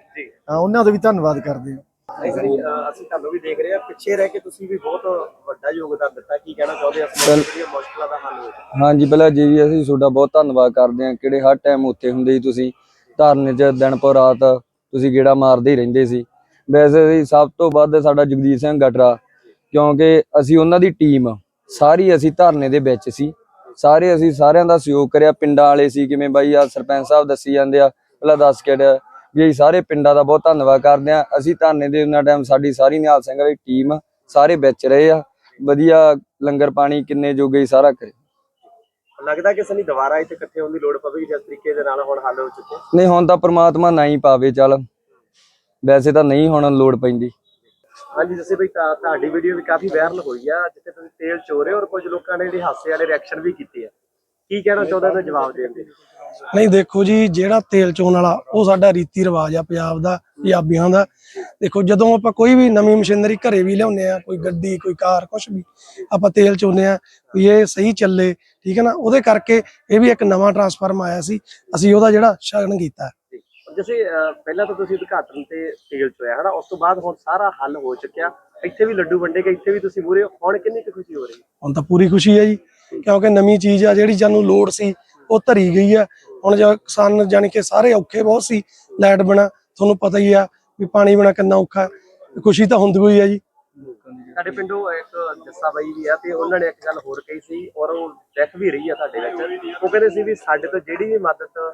ਹਾਂ ਉਹਨਾਂ ਦਾ ਵੀ ਧੰਨਵਾਦ ਕਰਦੇ ਹਾਂ। ਅਹ ਅਸੀਂ ਤੁਹਾਨੂੰ ਵੀ ਦੇਖ ਰਹੇ ਹਾਂ। ਪਿੱਛੇ ਰਹਿ ਕੇ ਤੁਸੀਂ ਵੀ ਬਹੁਤ ਵੱਡਾ ਯੋਗਦਾਨ ਦਿੱਤਾ। ਕੀ ਕਹਿਣਾ ਚਾਹੁੰਦੇ ਆ ਇਸ ਜਿਹੜੀਆਂ ਮੁਸ਼ਕਲਾਂ ਦਾ ਹੱਲ ਹੋ ਹਾਂਜੀ ਪਹਿਲਾਂ ਜੀ ਵੀ ਅਸੀਂ ਤੁਹਾਡਾ ਬਹੁਤ ਧੰਨਵਾਦ ਕਰਦੇ ਹਾਂ। ਕਿਹੜੇ ਹਰ ਟਾਈਮ ਉੱਥੇ ਹੁੰਦੇ ਸੀ ਤੁਸੀਂ। ਧਰਨੇ 'ਚ ਦਿਨ ਪਰ ਰਾਤ ਤੁਸੀਂ ਗੇੜਾ ਮਾਰਦੇ ਹੀ ਰਹਿੰਦੇ ਸੀ। ਵੈਸੇ ਵੀ ਸਭ ਤੋਂ ਵੱਧ ਸਾਡਾ ਜਗਦੀਸ਼ ਸਿੰਘ ਗਟਰਾ ਕਿਉਂਕਿ ਅਸੀਂ ਉਹਨਾਂ ਦੀ ਟੀਮ ਸਾਰੀ ਅਸੀਂ ਧਰਨੇ ਦੇ ਵਿੱਚ ਸੀ। ਸਾਰੇ ਅਸੀਂ ਸਾਰਿਆਂ ਦਾ ਸਹਿਯੋਗ ਕਰਿਆ। ਪਿੰਡਾਂ ਵਾਲੇ ਸੀ ਕਿਵੇਂ ਬਾਈ ਆ ਸਰਪੰਚ ਸਾਹਿਬ ਦੱਸੀ ਜਾਂਦੇ ਆ ਪਹਿਲਾਂ ਦੱਸ ਕੇ ਵੀ ਅਸੀਂ ਸਾਰੇ ਪਿੰਡਾਂ ਦਾ ਬਹੁਤ ਧੰਨਵਾਦ ਕਰਦੇ ਆ ਅਸੀਂ ਧਰਨੇ ਦੇ ਉਹਨਾਂ ਟਾਈਮ ਸਾਡੀ ਸਾਰੀ ਨਿਹਾਲ ਸਿੰਘ ਵਾਲੀ ਟੀਮ ਸਾਰੇ ਵਿੱਚ ਰਹੇ ਆ। ਵਧੀਆ ਲੰਗਰ ਪਾਣੀ ਕਿੰਨੇ ਜੋਗੇ ਸਾਰਾ ਕਰੇ ਲੱਗਦਾ ਕਿ ਸਨੀ ਦੁਬਾਰਾ ਇੱਥੇ ਇਕੱਠੇ ਹੋਣ ਦੀ ਲੋੜ ਪਵੇਗੀ ਜਿਸ ਤਰੀਕੇ ਦੇ ਨਾਲ ਹੁਣ ਹੱਲ ਹੋ ਚੁੱਕੇ ਨਹੀਂ ਹੁਣ ਤਾਂ ਪ੍ਰਮਾਤਮਾ ਨਾ ਹੀ ਪਾਵੇ ਚੱਲ। ਵੈਸੇ ਤਾਂ ਨਹੀਂ ਹੁਣ ਲੋੜ ਪੈਂਦੀ। ਹਾਂਜੀ ਜੱਸੇ ਬਈ ਤੁਹਾਡੀ ਵੀਡੀਓ ਵੀ ਕਾਫੀ ਵਾਇਰਲ ਹੋਈ ਆ ਜਿੱਥੇ ਤੁਸੀਂ ਤੇਲ ਚੋ ਰਹੇ ਹੋ ਔਰ ਕੁਝ ਲੋਕਾਂ ਨੇ ਜਿਹੜੇ ਹਾਸੇ ਵਾਲੇ ਰਿਐਕਸ਼ਨ ਵੀ ਕੀਤੇ ਆ। ਕੀ ਕਹਿਣਾ ਚਾਹੁੰਦਾ ਤਾਂ ਜਵਾਬ ਦੇਣ ਦੇ? ਨਹੀਂ ਦੇਖੋ ਜੀ ਜਿਹੜਾ ਤੇਲ ਚੋਣ ਵਾਲਾ ਉਹ ਸਾਡਾ ਰੀਤੀ ਰਿਵਾਜ ਆ ਪੰਜਾਬ ਦਾ ਪੰਜਾਬੀਆਂ ਦਾ। ਦੇਖੋ ਜਦੋਂ ਆਪਾਂ ਕੋਈ ਵੀ ਨਵੀਂ ਮਸ਼ੀਨਰੀ ਘਰੇ ਵੀ ਲਿਆਉਂਦੇ ਆ ਕੋਈ ਗੱਡੀ ਕੋਈ ਕਾਰ ਕੁਝ ਵੀ ਆਪਾਂ ਤੇਲ ਚੋਨੇ ਆ ਵੀ ਇਹ ਸਹੀ ਚੱਲੇ ਠੀਕ ਹੈ ਨਾ? ਉਹਦੇ ਕਰਕੇ ਇਹ ਵੀ ਇੱਕ ਨਵਾਂ ਟਰਾਂਸਫਾਰਮ ਆਇਆ ਸੀ ਅਸੀਂ ਉਹਦਾ ਜਿਹੜਾ ਸ਼ਗਨ ਕੀਤਾ। ਜਿਵੇਂ ਪਹਿਲਾਂ ਤਾਂ ਤੁਸੀਂ ਉਦਘਾਟਨ ਤੇ ਤੇਲ ਚੋਇਆ ਹਨਾ? ਉਸ ਤੋਂ ਬਾਅਦ ਹੁਣ ਸਾਰਾ ਹੱਲ ਹੋ ਚੁੱਕਿਆ। ਇੱਥੇ ਵੀ ਲੱਡੂ ਵੰਡੇ ਗਏ ਇੱਥੇ ਵੀ ਤੁਸੀਂ ਮੂਰੇ ਹੁਣ ਕਿੰਨੀ ਕੁ ਖੁਸ਼ੀ ਹੋ ਰਹੀ? ਹੈ ਹੁਣ ਤਾਂ ਪੂਰੀ ਖੁਸ਼ੀ ਹੈ ਜੀ। ਕਿਉਂਕਿ ਨਵੀਂ ਚੀਜ਼ ਆ ਜਿਹੜੀ ਸਾਨੂੰ ਲੋੜ ਸੀ, ਉਹ ਧਰੀ ਗਈ ਆ। ਹੁਣ ਜੇ ਕਿਸਾਨ ਜਾਣੀ ਕਿ ਸਾਰੇ ਔਖੇ ਬਹੁਤ ਸੀ, ਲਾਈਟ ਬਿਨਾ ਤੁਹਾਨੂੰ ਪਤਾ ਹੀ ਆ ਵੀ ਪਾਣੀ ਬਿਨਾ ਕਿੰਨਾ ਔਖਾ। ਖੁਸ਼ੀ ਤਾਂ ਹੁੰਦੀ ਹੋਈ ਆ ਜੀ। ਸਾਡੇ ਪਿੰਡੋਂ ਇੱਕ ਜੱਸਾ ਬਾਈ ਵੀ ਆ ਤੇ ਉਹਨਾਂ ਨੇ ਇੱਕ ਗੱਲ ਹੋਰ ਕਹੀ ਸੀ ਔਰ ਉਹ ਦੇਖ ਵੀ ਰਹੀ ਆ ਸਾਡੇ ਵਿੱਚ। ਉਹ ਕਹਿੰਦੇ ਸੀ ਵੀ ਸਾਡੇ ਤੋਂ ਜਿਹੜੀ ਵੀ ਮਦਦ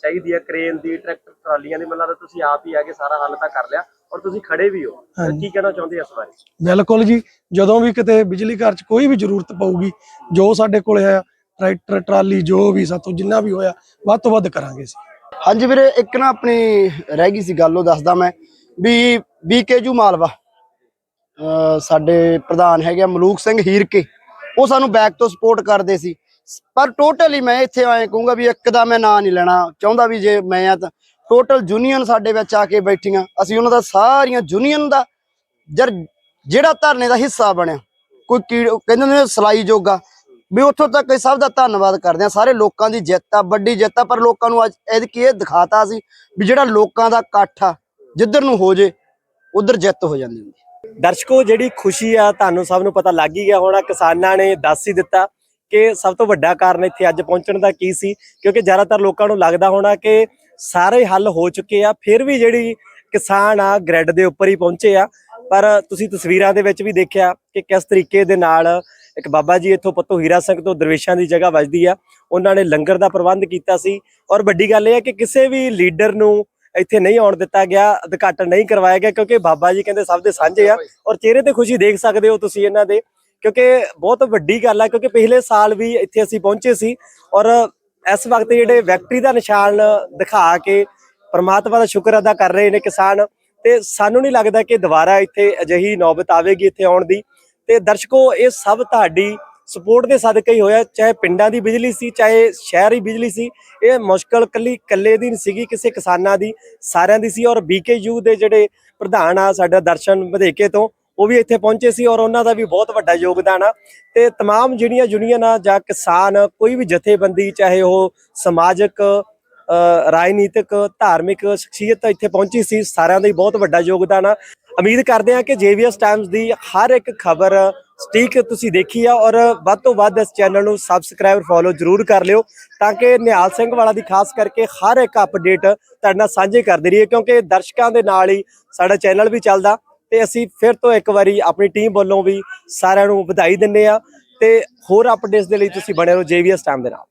ਚਾਹੀਦੀ ਆ ਕਰੇਨ ਦੀ ਟਰੈਕਟਰ ਟਰਾਲੀਆਂ ਦੀ ਮਤਲਬ ਤਾਂ ਤੁਸੀਂ ਆਪ ਹੀ ਆ ਕੇ ਸਾਰਾ ਹੱਲ ਤਾਂ ਕਰ ਲਿਆ। ਔਰ ਤੁਸੀਂ ਖੜੇ ਵੀ ਹੋ। ਤਾਂ ਕੀ ਕਹਿਣਾ ਚਾਹੁੰਦੇ ਆ ਇਸ ਬਾਰੇ? ਬਿਲਕੁਲ ਜੀ ਜਦੋਂ ਵੀ ਕਿਤੇ ਬਿਜਲੀ ਘਰ 'ਚ ਕੋਈ ਵੀ ਜ਼ਰੂਰਤ ਪਊਗੀ ਜੋ ਸਾਡੇ ਕੋਲ ਆ ਟਰੈਕਟਰ ਟਰਾਲੀ ਜੋ ਵੀ ਸਾਤੋਂ ਜਿੰਨਾ ਵੀ ਹੋਇਆ ਵੱਧ ਤੋਂ ਵੱਧ ਕਰਾਂਗੇ ਅਸੀਂ। ਹਾਂਜੀ ਵੀਰੇ ਇੱਕ ਨਾ ਆਪਣੀ ਰਹਿ ਗਈ ਸੀ ਗੱਲ ਉਹ ਦੱਸਦਾ ਮੈਂ ਵੀ ਬੀਕੇਜੂ ਮਾਲਵਾ ਸਾਡੇ ਪ੍ਰਧਾਨ ਹੈਗੇ ਆ ਮਲੂਕ ਸਿੰਘ ਹੀਰਕੇ ਉਹ ਸਾਨੂੰ ਬੈਕ ਤੋਂ ਸਪੋਰਟ ਕਰਦੇ ਸੀ। ਪਰ ਟੋਟਲੀ ਮੈਂ ਇੱਥੇ ਆਏ ਕਹੂੰਗਾ ਵੀ ਇੱਕ ਦਾ ਮੈਂ ਨਾਂ ਨਹੀਂ ਲੈਣਾ ਚਾਹੁੰਦਾ ਵੀ ਜੇ ਮੈਂ ਆ ਤਾਂ ਟੋਟਲ ਯੂਨੀਅਨ ਸਾਡੇ ਵਿੱਚ ਆ ਕੇ ਬੈਠੀਆਂ। ਅਸੀਂ ਉਹਨਾਂ ਦਾ ਸਾਰੀਆਂ ਯੂਨੀਅਨ ਦਾ ਜਿਹੜਾ ਧਰਨੇ ਦਾ ਹਿੱਸਾ ਬਣਿਆ। ਕੋਈ ਕੀੜ ਕਹਿੰਦੇ ਨੇ ਸਲਾਈ ਜੋਗਾ। ਵੀ ਉੱਥੋਂ ਤੱਕ ਇਹ ਸਭ ਦਾ ਧੰਨਵਾਦ ਕਰਦੇ ਆ ਸਾਰੇ ਲੋਕਾਂ ਦੀ ਜਿੱਤ ਆ, ਵੱਡੀ ਜਿੱਤ ਆ, ਪਰ ਲੋਕਾਂ ਨੂੰ ਅੱਜ ਇਹ ਕੀ ਇਹ ਦਿਖਾਤਾ ਸੀ ਵੀ ਜਿਹੜਾ ਲੋਕਾਂ ਦਾ ਇਕੱਠ ਆ, ਜਿੱਧਰ ਨੂੰ ਹੋ ਜੇ, ਉਧਰ ਜਿੱਤ ਹੋ ਜਾਂਦੀ ਹੁੰਦੀ। ਦਰਸ਼ਕੋ, ਜਿਹੜੀ ਖੁਸ਼ੀ ਆ, ਤੁਹਾਨੂੰ ਸਭ ਨੂੰ ਪਤਾ ਲੱਗ ਹੀ ਗਿਆ ਹੋਣਾ। ਕਿਸਾਨਾਂ ਨੇ ਦੱਸ ਹੀ ਦਿੱਤਾ ਕਿ ਸਭ ਤੋਂ ਵੱਡਾ ਕਾਰਨ ਇੱਥੇ ਅੱਜ ਪਹੁੰਚਣ ਦਾ ਕੀ ਸੀ? ਕਿਉਂਕਿ ਜ਼ਿਆਦਾਤਰ ਲੋਕਾਂ ਨੂੰ ਲੱਗਦਾ ਹੋਣਾ ਕਿ ਸਾਰੇ ਹੱਲ ਹੋ ਚੁੱਕੇ ਆ, ਫਿਰ ਵੀ ਜਿਹੜੀ ਕਿਸਾਨ ਆ ਗ੍ਰਿਡ ਦੇ ਉੱਪਰ ਹੀ ਪਹੁੰਚੇ ਆ। ਪਰ ਤੁਸੀਂ ਤਸਵੀਰਾਂ ਦੇ ਵਿੱਚ ਵੀ ਦੇਖਿਆ ਕਿ ਕਿਸ ਤਰੀਕੇ ਦੇ ਨਾਲ ਇੱਕ ਬਾਬਾ ਜੀ ਇੱਥੋਂ ਪੱਤੋ ਹੀਰਾ ਸਿੰਘ ਤੋਂ ਦਰਵੇਸ਼ਾਂ ਦੀ ਜਗ੍ਹਾ ਵੱਜਦੀ ਆ। ਉਹਨਾਂ ਨੇ ਲੰਗਰ ਦਾ ਪ੍ਰਬੰਧ ਕੀਤਾ ਸੀ। ਔਰ ਵੱਡੀ ਗੱਲ ਇਹ ਹੈ ਕਿ ਕਿਸੇ ਵੀ ਲੀਡਰ ਨੂੰ ਇੱਥੇ ਨਹੀਂ ਆਉਣ ਦਿੱਤਾ ਗਿਆ, ਉਦਘਾਟਨ ਨਹੀਂ ਕਰਵਾਇਆ ਗਿਆ, ਕਿਉਂਕਿ ਬਾਬਾ ਜੀ ਕਹਿੰਦੇ ਸਭ ਦੇ ਸਾਂਝੇ ਆ। ਔਰ ਚਿਹਰੇ ਤੇ ਖੁਸ਼ੀ ਦੇਖ ਸਕਦੇ ਹੋ ਤੁਸੀਂ ਇਹਨਾਂ ਦੇ, ਕਿਉਂਕਿ ਬਹੁਤ ਵੱਡੀ ਗੱਲ ਆ, ਕਿਉਂਕਿ ਪਿਛਲੇ ਸਾਲ ਵੀ ਇੱਥੇ ਅਸੀਂ ਪਹੁੰਚੇ ਸੀ। ਔਰ ਇਸ ਵਕਤ ਜਿਹੜੇ ਵਿਕਟਰੀ ਦਾ ਨਿਸ਼ਾਨ ਦਿਖਾ ਕੇ ਪਰਮਾਤਮਾ ਦਾ ਸ਼ੁਕਰ ਅਦਾ ਕਰ ਰਹੇ ਨੇ ਕਿਸਾਨ, ਤੇ ਸਾਨੂੰ ਨਹੀਂ ਲੱਗਦਾ ਕਿ ਦੁਬਾਰਾ ਇੱਥੇ ਅਜਿਹੀ ਨੌਬਤ ਆਵੇਗੀ ਇੱਥੇ ਆਉਣ ਦੀ। ਤੇ ਦਰਸ਼ਕੋ, ਇਹ ਸਭ ਤੁਹਾਡੀ ਸਪੋਰਟ ਦੇ ਸਦਕੇ ਹੀ ਹੋਇਆ, ਚਾਹੇ ਪਿੰਡਾਂ ਦੀ ਬਿਜਲੀ ਸੀ, ਚਾਹੇ ਸ਼ਹਿਰੀ ਬਿਜਲੀ ਸੀ, ਇਹ ਮੁਸ਼ਕਲ ਕੱਲੀ ਕੱਲੇ ਦੀ ਨਹੀਂ ਸੀਗੀ, ਕਿਸੇ ਕਿਸਾਨਾਂ ਦੀ, ਸਾਰਿਆਂ ਦੀ ਸੀ। ਔਰ ਬੀਕੇਯੂ ਦੇ ਜਿਹੜੇ ਪ੍ਰਧਾਨ ਆ, ਸਾਡਾ ਦਰਸ਼ਨ ਵਧੇਕੇ ਤੋਂ ਉਹ ਵੀ ਇੱਥੇ ਪਹੁੰਚੇ ਸੀ ਔਰ ਉਹਨਾਂ ਦਾ ਵੀ ਬਹੁਤ ਵੱਡਾ ਯੋਗਦਾਨ ਆ ਤੇ तमाम ਜਿਹੜੀਆਂ ਯੂਨੀਅਨ ਆ ਜਾਂ ਕਿਸਾਨ ਕੋਈ ਵੀ ਜਥੇਬੰਦੀ ਚਾਹੇ ਉਹ ਸਮਾਜਿਕ ਅ, ਰਾਜਨੀਤਿਕ ਧਾਰਮਿਕ ਸ਼ਖਸੀਅਤ ਇੱਥੇ ਪਹੁੰਚੀ ਸੀ ਸਾਰਿਆਂ ਦਾ ਹੀ ਬਹੁਤ ਵੱਡਾ ਯੋਗਦਾਨ ਆ ਉਮੀਦ ਕਰਦੇ ਹਾਂ ਕਿ ਜੇਵੀਐਸ ਟਾਈਮਜ਼ ਦੀ ਹਰ ਇੱਕ ਖਬਰ ਸਟੀਕ ਤੁਸੀਂ ਦੇਖੀ ਆ ਔਰ ਵੱਧ ਤੋਂ ਵੱਧ ਇਸ ਚੈਨਲ ਨੂੰ ਸਬਸਕ੍ਰਾਈਬ ਫੋਲੋ ਜਰੂਰ ਕਰ ਲਿਓ ਤਾਂ ਕਿ ਨਿਹਾਲ ਸਿੰਘ ਵਾਲਾ ਦੀ ਖਾਸ ਕਰਕੇ ਹਰ ਇੱਕ ਅਪਡੇਟ ਤੁਹਾਡੇ ਨਾਲ ਸਾਂਝੇ ਕਰਦੇ ਰਹੀਏ ਕਿਉਂਕਿ ਦਰਸ਼ਕਾਂ ਦੇ ਨਾਲ ਹੀ ਸਾਡਾ ਚੈਨਲ ਵੀ ਚੱਲਦਾ ਤੇ ਅਸੀਂ ਫਿਰ ਤੋਂ ਇੱਕ ਵਾਰੀ ਆਪਣੀ ਟੀਮ ਵੱਲੋਂ ਵੀ ਸਾਰਿਆਂ ਨੂੰ ਵਧਾਈ ਦਿੰਦੇ ਆ ਤੇ ਹੋਰ ਅਪਡੇਟਸ ਦੇ ਲਈ ਤੁਸੀਂ ਬਣੇ ਰਹੋ ਜੇਵੀਐਸ ਟਾਈਮ ਦੇ ਨਾਲ।